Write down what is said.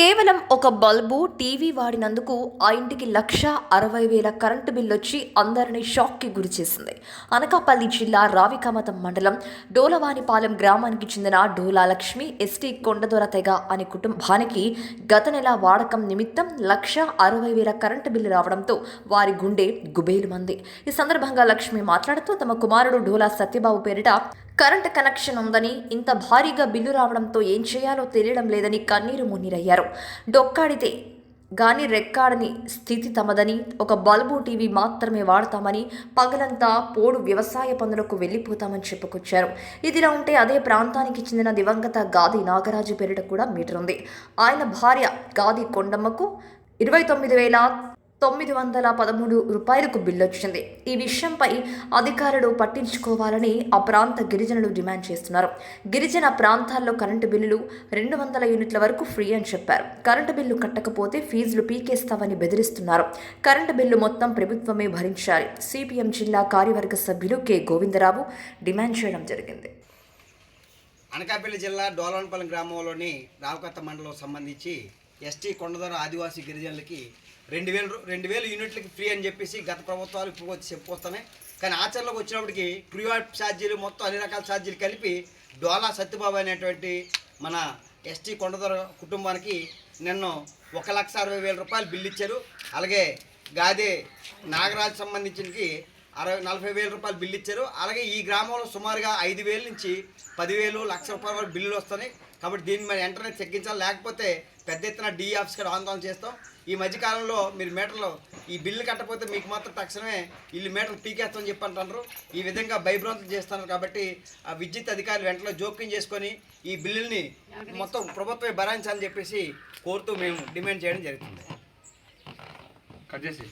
కేవలం ఒక bulb TV వాడినందుకు ఆ ఇంటికి లక్ష అరవై వేల కరెంటు బిల్లు వచ్చి అందరినీ షాక్కి గురి చేసింది అనకాపల్లి జిల్లా రావికామతం మండలం డోలవానిపాలెం గ్రామానికి చెందిన డోలా లక్ష్మి ఎస్టీ కొండదొర తెగ అనే కుటుంబానికి గత నెల వాడకం నిమిత్తం లక్ష అరవై వేల కరెంటు బిల్లు రావడంతో వారి గుండె గుబేలుమంది. ఈ సందర్భంగా లక్ష్మి మాట్లాడుతూ తమ కుమారుడు డోలా సత్యబాబు పేరిట కరెంట్ కనెక్షన్ ఉందని ఇంత భారీగా బిల్లు రావడంతో ఏం చేయాలో తెలియడం లేదని కన్నీరు మున్నీరయ్యారు. డొక్కాడితే గాని రెక్కాడని స్థితి తమదని ఒక బల్బు టీవీ మాత్రమే వాడతామని పగలంతా పోడు వ్యవసాయ పనులకు వెళ్ళిపోతామని చెప్పుకొచ్చారు. ఇదిలా ఉంటే అదే ప్రాంతానికి చెందిన దివంగత గాది నాగరాజు పేరిట కూడా మీటర్ ఉంది. ఆయన భార్య గాది కొండమ్మకు ఇరవై తొమ్మిది వేల తొమ్మిది వందల పదమూడు రూపాయలకు బిల్లు వచ్చింది. ఈ విషయంపై అధికారులు పట్టించుకోవాలని ఆ ప్రాంత గిరిజనులు డిమాండ్ చేస్తున్నారు. గిరిజన ప్రాంతాల్లో కరెంటు బిల్లులు రెండు వందల యూనిట్ల వరకు ఫ్రీ అని చెప్పారు. కరెంటు బిల్లు కట్టకపోతే ఫీజులు పీకేస్తామని బెదిరిస్తున్నారు. కరెంటు బిల్లు మొత్తం ప్రభుత్వమే భరించాలి. సిపిఎం జిల్లా కార్యవర్గ సభ్యులు కె. గోవిందరావు డిమాండ్ చేయడం జరిగింది. అనకాపల్లి జిల్లా డోలవనపల్లి గ్రామంలోని రావకత్త మండలం సంబంధించి ఎస్టీ కొండదొర ఆదివాసీ గిరిజనులకి రెండు వేలు రెండు వేలు యూనిట్లకి ఫ్రీ అని చెప్పేసి గత ప్రభుత్వాలు ఇప్పుడు వచ్చి చెప్పుకొస్తున్నాయి. కానీ ఆచరణలోకి వచ్చినప్పటికి ప్రివాట్ ఛార్జీలు మొత్తం అన్ని రకాల ఛార్జీలు కలిపి డోలా సత్యబాబు అనేటువంటి మన ఎస్టీ కొండదొర కుటుంబానికి నిన్న ఒక లక్ష అరవై వేల రూపాయలు బిల్లు ఇచ్చారు. అలాగే గాదే నాగరాజు సంబంధించినకి అరవై నలభై వేల రూపాయలు బిల్లు ఇచ్చారు. అలాగే ఈ గ్రామంలో సుమారుగా ఐదు వేల నుంచి పదివేలు లక్ష రూపాయల వరకు బిల్లులు వస్తున్నాయి. కాబట్టి దీన్ని మరి వెంటనే తగ్గించాలి. లేకపోతే పెద్ద ఎత్తున డి ఆఫీస్ కూడా ఆందోళన చేస్తాం. ఈ మధ్యకాలంలో మీరు మీటర్లు ఈ బిల్లు కట్టకపోతే మీకు మాత్రం తక్షణమే వీళ్ళు మీటర్లు పీకేస్తామని చెప్పి అంటున్నారు. ఈ విధంగా భయభ్రాంతులు చేస్తున్నారు కాబట్టి ఆ విద్యుత్ అధికారులు వెంటనే జోక్యం చేసుకొని ఈ బిల్లుల్ని మొత్తం ప్రభుత్వమే భరాయించాలని చెప్పేసి కోరుతూ మేము డిమాండ్ చేయడం జరుగుతుంది. కట్ చేసి.